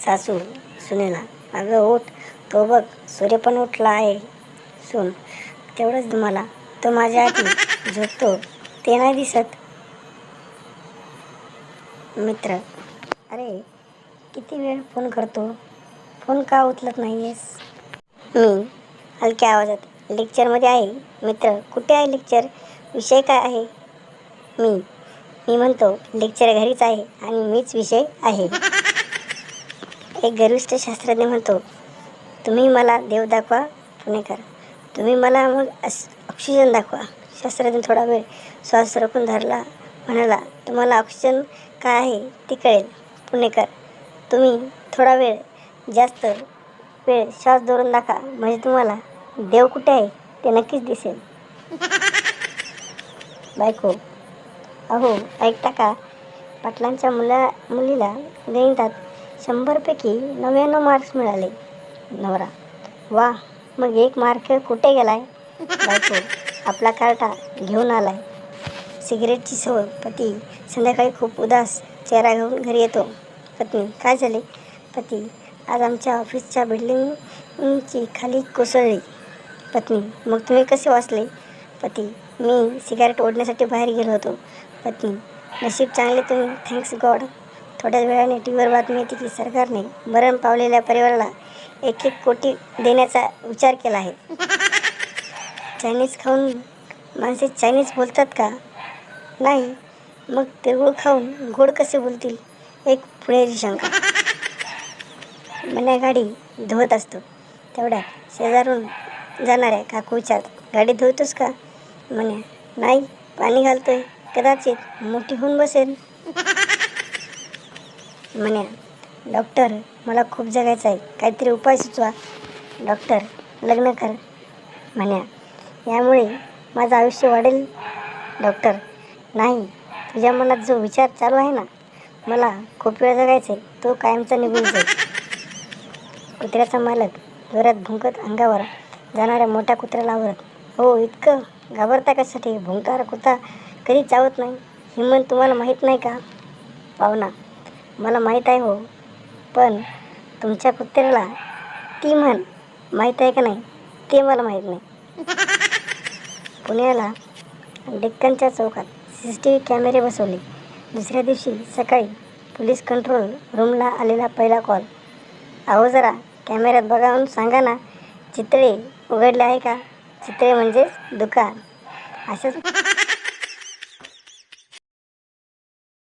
सासू सुनेला अगं उठ. तो बघ सूर्य पण उठला आहे. सून तेवढंच तुम्हाला तो माझ्या आधी झोपतो. ते नाही दिसत. मित्र अरे किती वेळ फोन करतो? फोन का उचलत नाही आहेस मी हलक्या आवाजात लेक्चरमध्ये आहे. मित्र कुठे आहे लेक्चर? विषय काय आहे? मी मी म्हणतो लेक्चर घरीच आहे आणि मीच विषय आहे. एक गर्विष्ठ शास्त्रज्ञ म्हणतो तुम्ही मला देव दाखवा पुणेकर तुम्ही मला मग अस ऑक्सिजन दाखवा. शास्त्रज्ञ थोडा वेळ श्वास रोखून धरला म्हणाला तुम्हाला ऑक्सिजन काय आहे ते कळेल. पुणेकर तुम्ही थोडा वेळ जास्त वेळ श्वास धरून दाखवा. म्हणजे तुम्हाला देव कुठे आहे ते नक्कीच दिसेल. बायको अहो ऐकता का? पाटलांच्या मुला मुलीला गणितात शंभरपैकी नव्याण्णव मार्क्स मिळाले. नवरा वा मग एक मार्क कुठे गेलाय? बायको आपला कार्टा घेऊन आलाय. सिगरेटची सवय पती संध्याकाळी खूप उदास चेहरा घेऊन घरी येतो. पत्नी काय झाले? पती आज आमच्या ऑफिसच्या बिल्डिंगची खाली कोसळली. पत्नी मग तुम्ही कसे वाचले? पती मी सिगारेट ओढण्यासाठी बाहेर गेलो होतो. पत्नी नशीब चांगले तुम्ही. थँक्स गॉड थोड्याच वेळाने टी व्हीवर बातमी येते की सरकारने मरण पावलेल्या परिवाराला एक एक कोटी देण्याचा विचार केला आहे. चायनीज खाऊन माणसे चायनीज बोलतात का? नाही. मग तिळगुळ खाऊन गोड कसे बोलतील? एक पुणेरी शंका. मन्या गाडी धुवत असतो. तेवढ्या शेजारून जाणाऱ्या काकू विचारतात गाडी धुवतोस का? म्हणे नाही. पाणी घालतोय. कदाचित मोठी होऊन बसेल. म्हण्या डॉक्टर मला खूप जगायचं आहे. काहीतरी उपाय सुचवा. डॉक्टर लग्न कर. म्हण्या यामुळे माझं आयुष्य वाढेल डॉक्टर. नाही तुझ्या मनात जो विचार चालू आहे ना मला खूप वेळ जगायचं आहे तो कायमचा निघून जाईल. कुत्र्याचा मालक जोरात भुंकत अंगावर जाणाऱ्या मोठ्या कुत्र्याला आवरत हो इतकं घाबरता कशासाठी? भुंकार कुत्रा कधी चावत नाही. हिमन तुम्हाला माहीत नाही का? पाहुणा मला माहीत आहे हो. पण तुमच्या कुत्र्याला ती म्हण माहीत आहे का नाही ते मला माहीत नाही. पुण्याला डेक्कनच्या चौकात सी सी टी व्ही कॅमेरे बसवले. दुसऱ्या दिवशी सकाळी पोलीस कंट्रोल रूमला आलेला पहिला कॉल. अहो जरा कॅमेऱ्यात बघावून सांगा ना चित्रे उघडले आहे का? चित्रे म्हणजेच दुकान. असंच